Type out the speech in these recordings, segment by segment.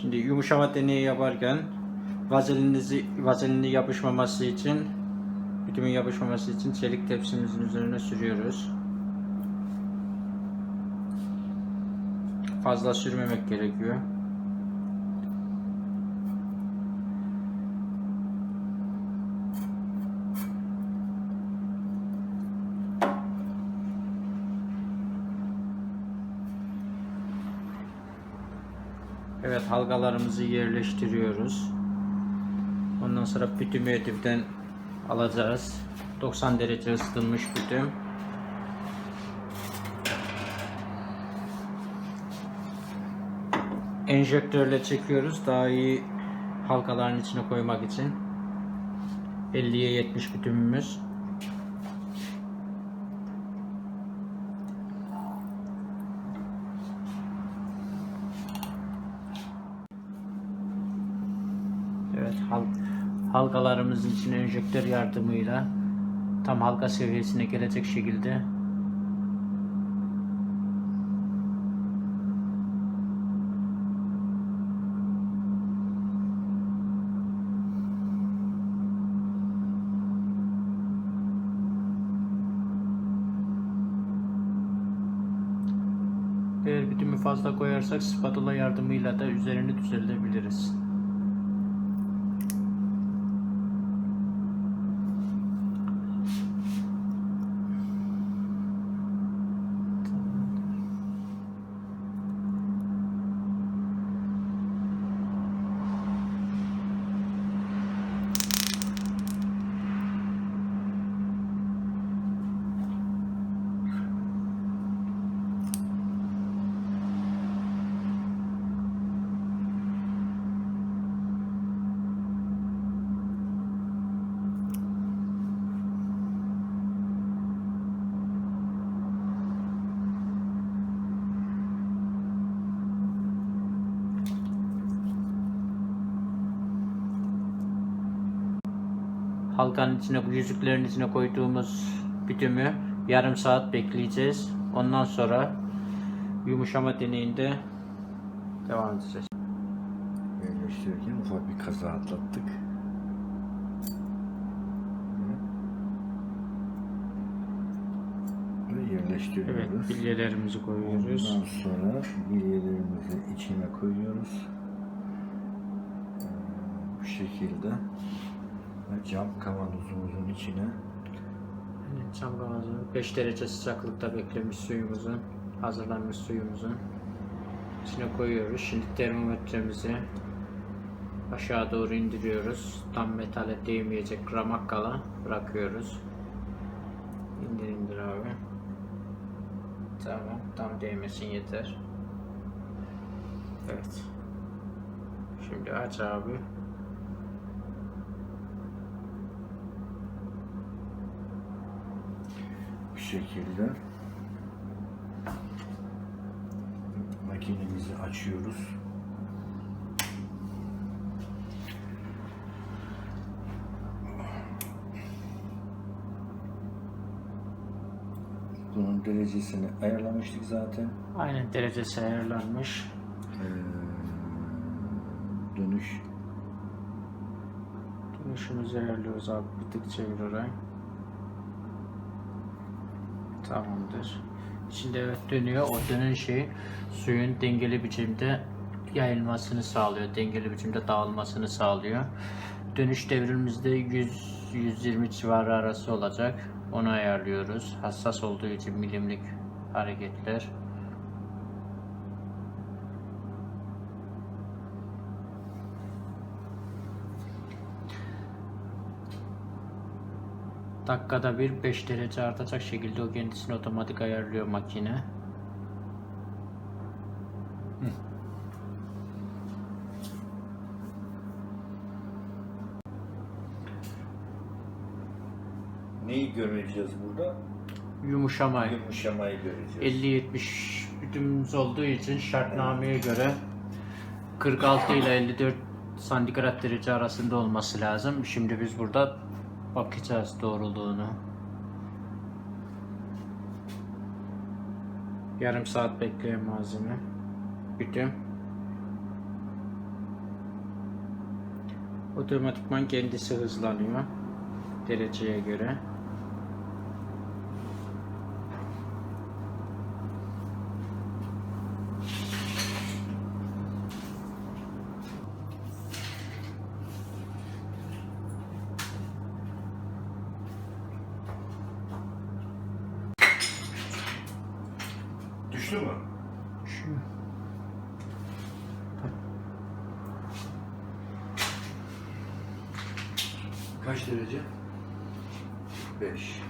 Şimdi yumuşama deneyi yaparken vazelinizi vazelini yapışmaması için bütümün yapışmaması için çelik tepsimizin üzerine sürüyoruz. Fazla sürmemek gerekiyor. Evet halkalarımızı yerleştiriyoruz. Ondan sonra bütümü dipten alacağız. 90 derece ısıtılmış bütüm. Enjektörle çekiyoruz daha iyi halkaların içine koymak için. 50'ye 70 bütümümüz. Evet, hal halkalarımızın içine enjektör yardımıyla tam halka seviyesine gelecek şekilde Eğer bütümü fazla koyarsak spatula yardımıyla da üzerini düzeltebiliriz. Halkanın içine, yüzüklerin içine koyduğumuz bütümü yarım saat bekleyeceğiz. Ondan sonra yumuşama deneyinde devam edeceğiz. Yerleştirirken ufak bir kaza atlattık. Ve yerleştiriyoruz. Evet, bilyelerimizi koyuyoruz. Ondan sonra bilyelerimizi içine koyuyoruz. Bu şekilde. Ve cam kavanozumuzun içine Çam kavanozu 5 derece sıcaklıkta beklemiş suyumuzun, hazırlanmış suyumuzun içine koyuyoruz. Şimdi termometremizi aşağı doğru indiriyoruz. Tam metale değmeyecek ramak kala bırakıyoruz. İndir indir abi. Tamam, tam değmesin yeter. Evet. Şimdi aç abi. Şekilde makinemizi açıyoruz. Bunun derecesini ayarlamıştık zaten. Aynen derecesi ayarlanmış. Ee, dönüş Dönüşümüzü ayarlıyoruz abi. Bir tık çevir orayı. Tamamdır. İçinde evet dönüyor. O dönen şey suyun dengeli biçimde yayılmasını sağlıyor. Dengeli biçimde dağılmasını sağlıyor. Dönüş devrimimizde 100-120 civarı arası olacak. Onu ayarlıyoruz. Hassas olduğu için milimlik hareketler. Dakikada bir 5 derece artacak şekilde o kendisini otomatik ayarlıyor makine. neyi göreceğiz burada? Yumuşamayı. Yumuşamayı göreceğiz. 50-70 bütümümüz olduğu için şartnameye göre 46 ile 54 santigrat derece arasında olması lazım. Şimdi biz burada Bakacağız doğruluğunu. Yarım saat bekleyen malzeme. Güdüm. Otomatikman kendisi hızlanıyor. Dereceye göre. Düştü mü? Şu Kaç derece? 5.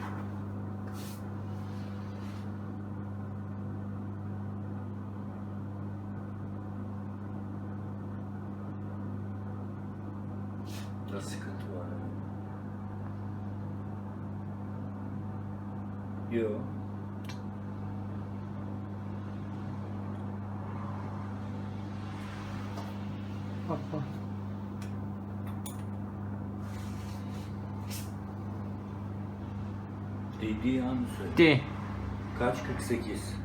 Biraz sıkıntı var. Yok. Bak. Dediği an söyle. De. Kaç? 48.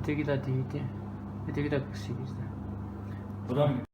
Öteki de değildi. Öteki de 48'de. Bu da mı